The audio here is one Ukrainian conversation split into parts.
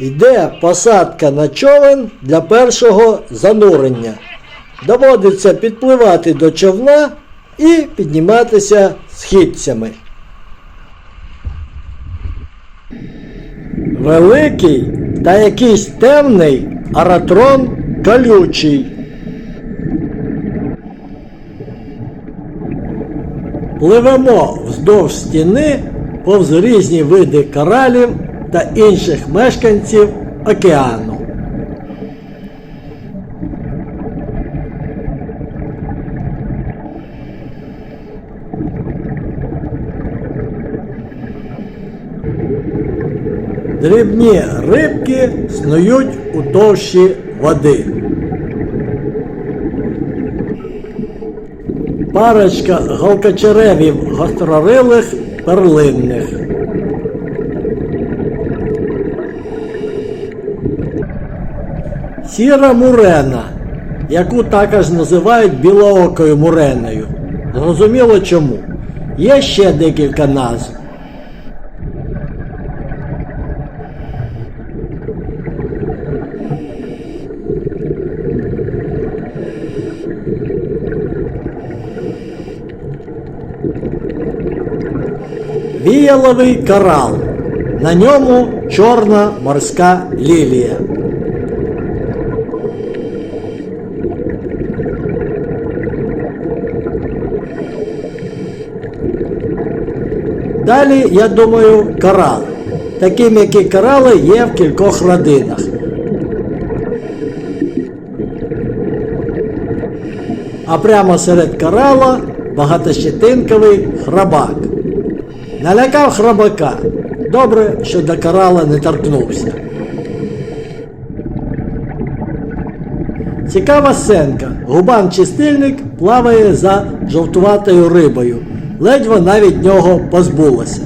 Йде посадка на човен для першого занурення. Доводиться підпливати до човна і підніматися східцями. Великий та якийсь темний аратрон колючий. Пливемо вздовж стіни повз різні види коралів та інших мешканців океану. Дрібні рибки снують у товщі води. Парочка галкачеревів гострорилих перлинних. Сіра мурена, яку також називають білоокою муреною. Зрозуміло чому. Є ще декілька назв. Віяловий корал. На ньому чорна морська лілія. Далі, я думаю, корал. Такі м'які корали є в кількох родинах. А прямо серед корала багатощетинковий храбак. Налякав храбака. Добре, що до корала не торкнувся. Цікава сценка. Губан-чистильник плаває за жовтуватою рибою. Ледь вона від нього позбулася.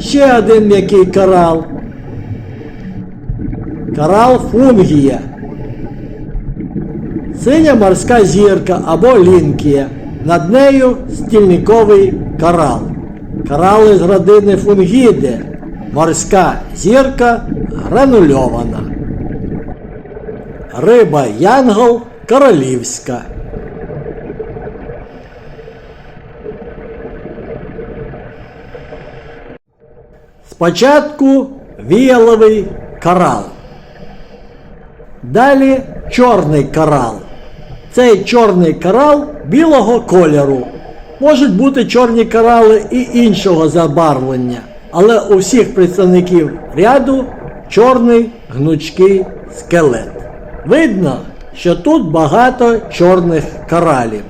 Ще один м'який корал. Корал фунгія. Синя морська зірка або лінкія. Над нею стільниковий корал. Корали з родини фунгіди. Морська зірка гранульована. Риба Янгол королівська. Спочатку віяловий корал. Далі чорний корал. Цей чорний корал білого кольору. Можуть бути чорні корали і іншого забарвлення, але у всіх представників ряду чорний гнучкий скелет. Видно, що тут багато чорних коралів.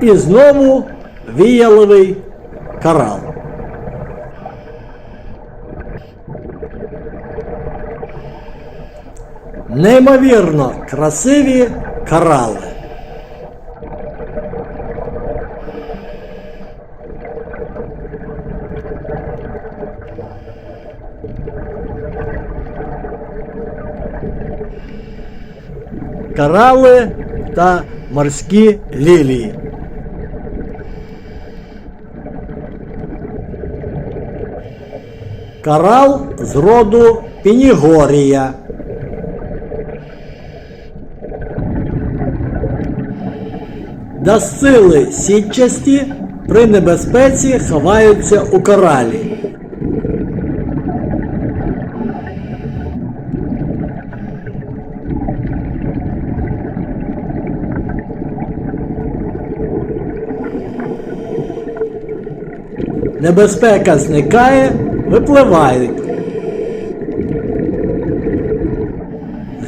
І знову віяловий корал. Неймовірно красиві корали. Корали та морські лілії. Корал з роду Пінігорія. Дасцили сітчасті при небезпеці ховаються у коралі. Небезпека зникає, випливають.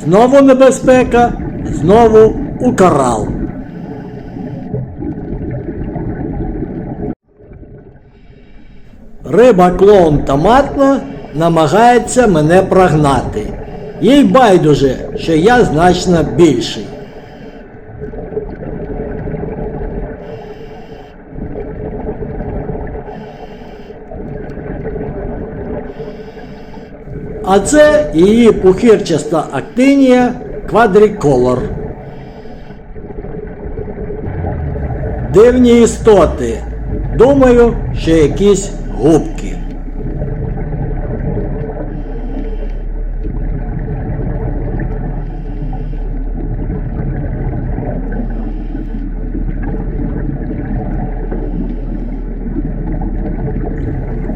Знову небезпека, знову у корал. Риба клоун томатна намагається мене прогнати. Їй байдуже, що я значно більший. А це її пухирчаста актинія квадриколор. Дивні істоти. Думаю, що якісь губки.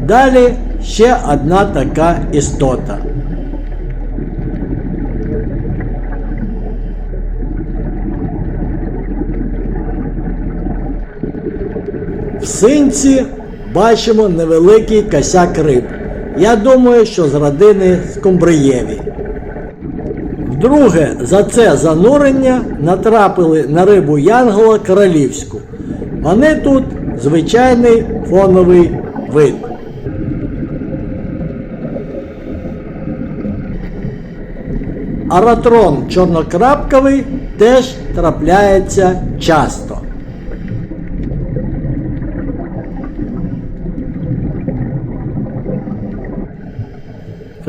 Далі ще одна така істота. В синці бачимо невеликий косяк риб. Я думаю, що з родини скумбриєві. Вдруге, за це занурення натрапили на рибу Янгола королівську. Вони тут звичайний фоновий вид. Аратрон чорнокрапковий теж трапляється часто.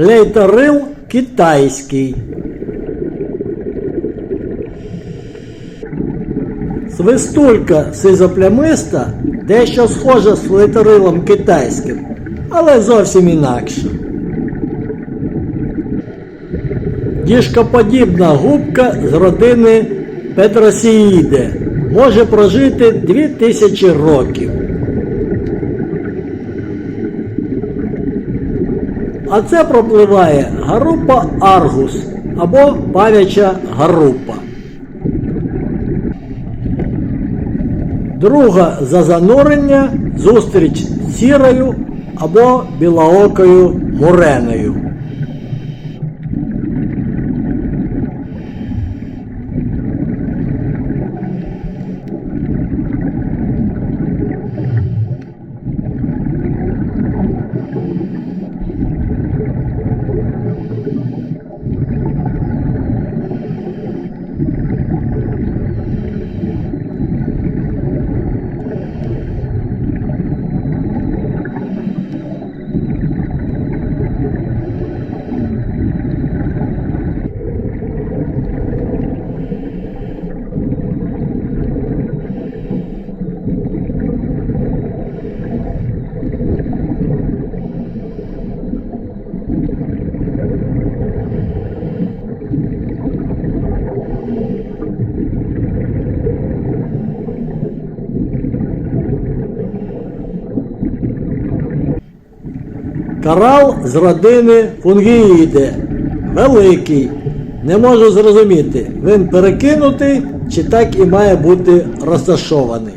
Флейторил китайський. Свистулька сизоплямиста дещо схожа з флейторилом китайським, але зовсім інакше. Діжкоподібна губка з родини Петросіїде може прожити 2000 років. А це пропливає гарупа аргус або павяча гарупа. Друга за занурення зустріч з сірою або білоокою муреною. Корал з родини фунгіїде. Великий. Не можу зрозуміти, він перекинутий чи так і має бути розташований.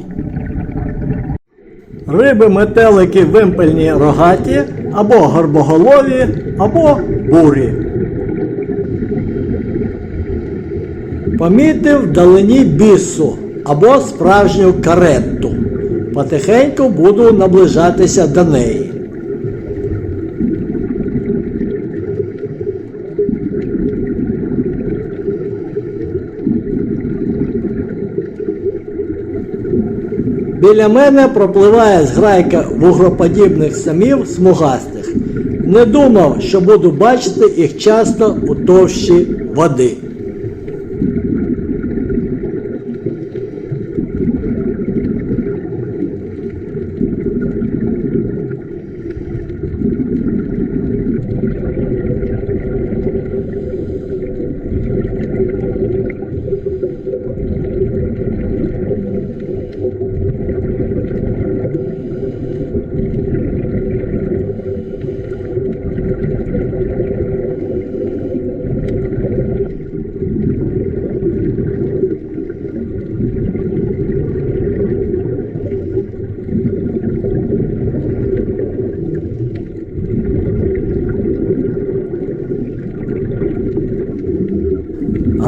Риби метелики вимпельні рогаті, або горбоголові, або бурі. Помітив вдалині бісу або справжню каретту. Потихеньку буду наближатися до неї. Біля мене пропливає зграйка вугроподібних самів смугастих. Не думав, що буду бачити їх часто у товщі води.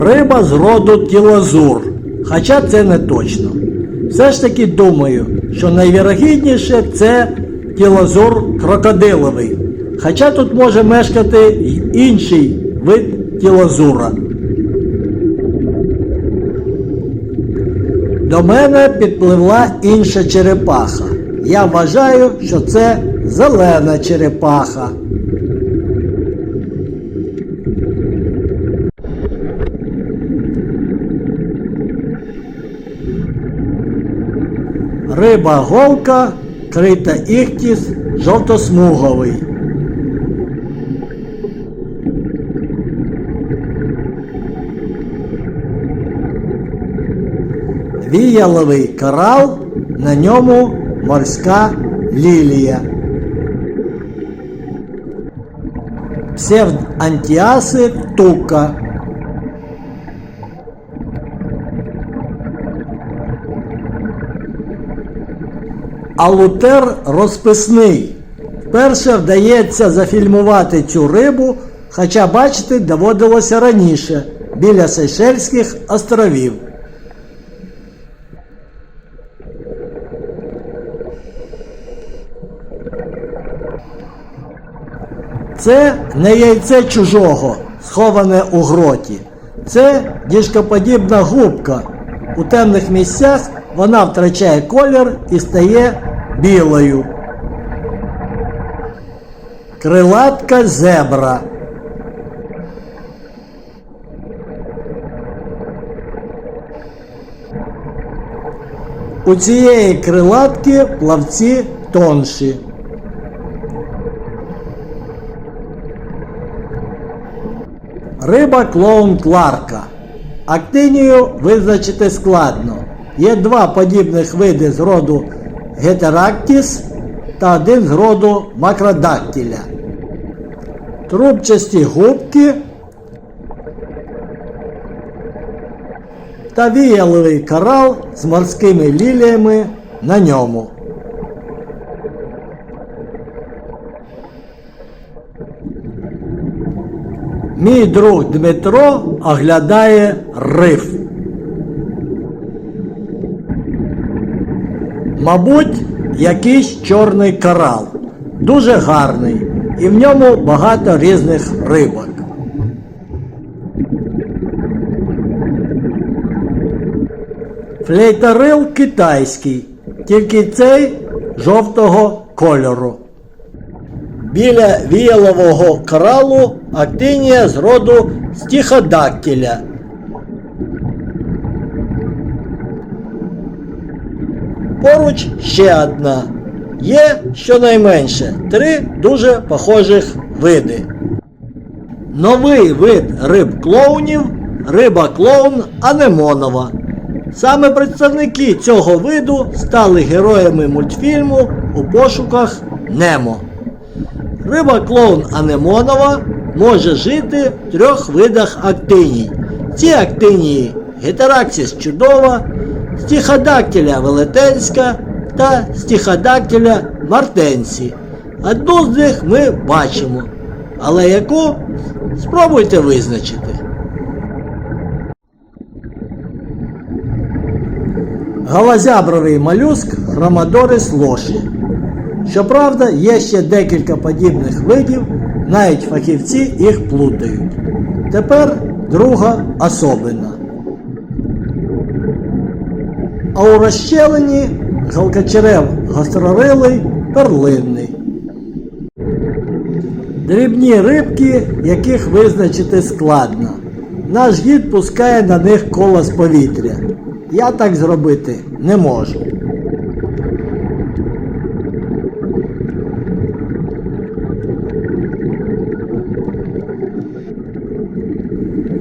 Риба з роду тілозур, хоча це не точно. Все ж таки думаю, що найвірогідніше це тілозур крокодиловий. Хоча тут може мешкати й інший вид тілозура. До мене підпливла інша черепаха. Я вважаю, що це зелена черепаха. Груба голка, крита іхтіс, жовтосмуговий. Віяловий корал, на ньому морська лілія. Псевдантіаси тука. Алутер розписний. Вперше вдається зафільмувати цю рибу, хоча бачити доводилося раніше біля Сейшельських островів. Це не яйце чужого, сховане у гроті. Це діжкоподібна губка. У темних місцях вона втрачає колір і стає білою. Крилатка зебра. У цієї крилатки плавці тонші. Риба клоун Кларка. Актинію визначити складно. Є два подібних види з роду Гетерактіс та один з роду макродактіля. Трубчасті губки та віяловий корал з морськими ліліями на ньому. Мій друг Дмитро оглядає риф. Мабуть, якийсь чорний корал. Дуже гарний. І в ньому багато різних рибок. Флейторил китайський, тільки цей жовтого кольору. Біля віялового коралу актинія з роду стіходактіля. Поруч ще одна. Є щонайменше три дуже похожих види. Новий вид риб клоунів риба клоун анемонова. Саме представники цього виду стали героями мультфільму у пошуках Немо. Риба клоун анемонова може жити в трьох видах актиній. Ці актинії гетераксіс чудова, стіходактиля велетенська та стіходактиля мартенсі. Одну з них ми бачимо, але яку спробуйте визначити. Галазябровий молюск Ромадорис лоші. Щоправда, є ще декілька подібних видів, навіть фахівці їх плутають. Тепер друга особина. А у розщелені галкачерев гострорилий перлинний. Дрібні рибки, яких визначити складно. Наш гід пускає на них коло з повітря. Я так зробити не можу.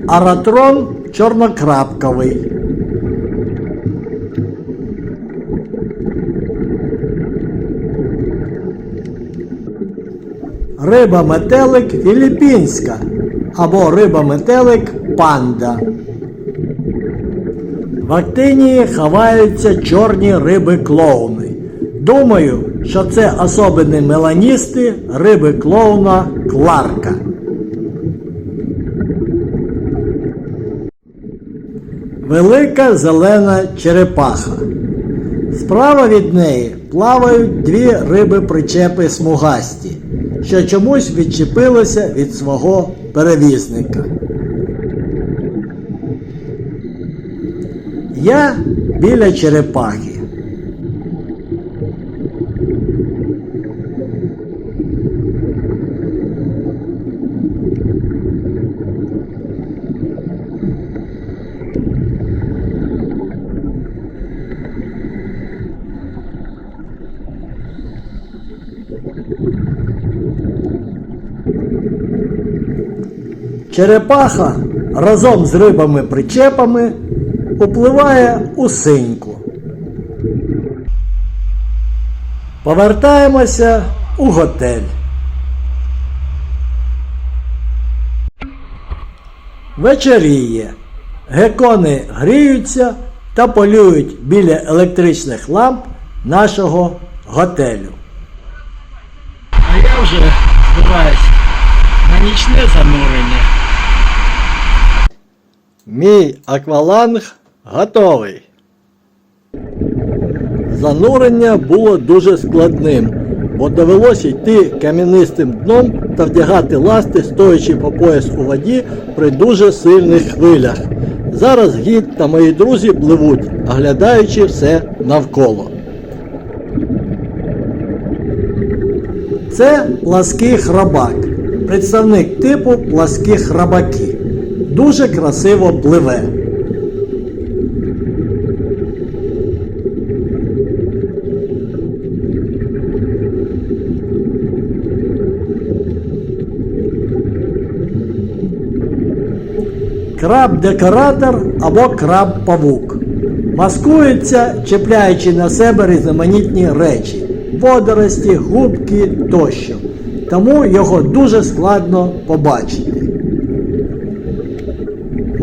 Аратрон чорнокрапковий. Риба метелик філіппінська або риба метелик панда. В актинії ховаються чорні риби клоуни. Думаю, що це особини меланісти риби клоуна Кларка. Велика зелена черепаха. Справа від неї плавають дві риби-причепи смугасті, що чомусь відчепилися від свого перевізника. Я біля черепахи. Черепаха разом з рибами-причепами upливає у синьку. Повертаємося у готель. Вечеріє. Гекони гріються та полюють біля електричних ламп нашого готелю. А я вже збираюсь на нічне занурення. Мій акваланг готовий. Занурення було дуже складним, бо довелося йти кам'янистим дном та вдягати ласти, стоячи по пояс у воді при дуже сильних хвилях. Зараз гід та мої друзі пливуть, оглядаючи все навколо. Це плаский храбак, представник типу пласкі храбаки. Дуже красиво пливе. Краб-декоратор або краб-павук. Маскується, чіпляючи на себе різноманітні речі, водорості, губки тощо. Тому його дуже складно побачити.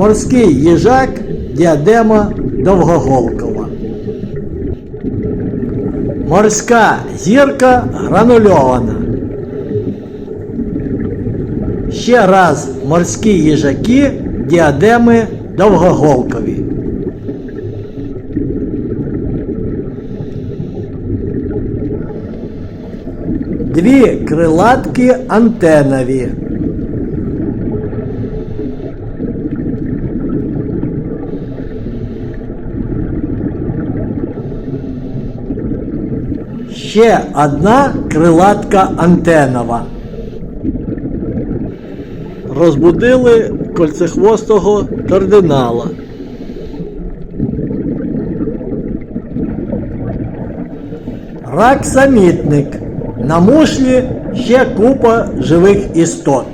Морський їжак діадема довгоголкова. Морська зірка гранульована. Ще раз морські їжаки діадеми довгоголкові. Дві крилатки антенові. Ще одна крилатка антенова. Розбудили кольцехвостого кардинала. Рак самітник. На мушлі ще купа живих істот.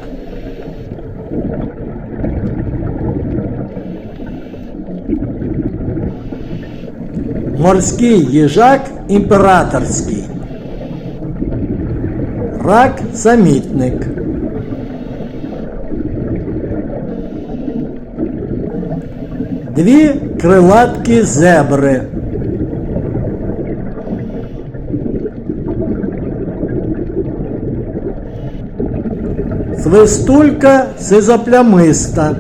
Морський їжак імператорський. Рак самітник. Дві крилатки зебри. Свистулька сизоплямиста.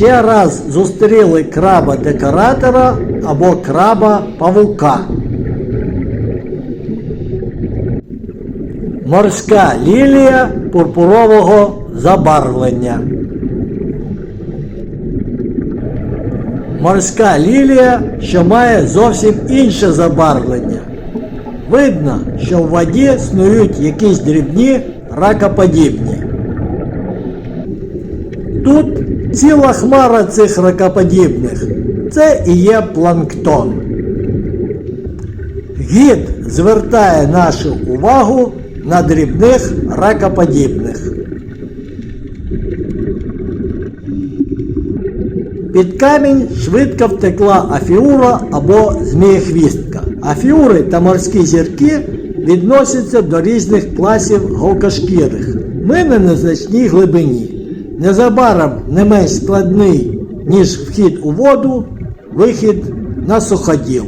Ще раз зустріли краба декоратора або краба павука. Морська лілія пурпурового забарвлення. Морська лілія, що має зовсім інше забарвлення. Видно, що в воді снують якісь дрібні ракоподібні. Тут ціла хмара цих ракоподібних. Це і є планктон. Гід звертає нашу увагу на дрібних ракоподібних. Під камінь швидко втекла афіура або змієхвістка. Афіури та морські зірки відносяться до різних класів говкошкірих. Ми на незначній глибині. Незабаром не менш складний, ніж вхід у воду, вихід на суходіл.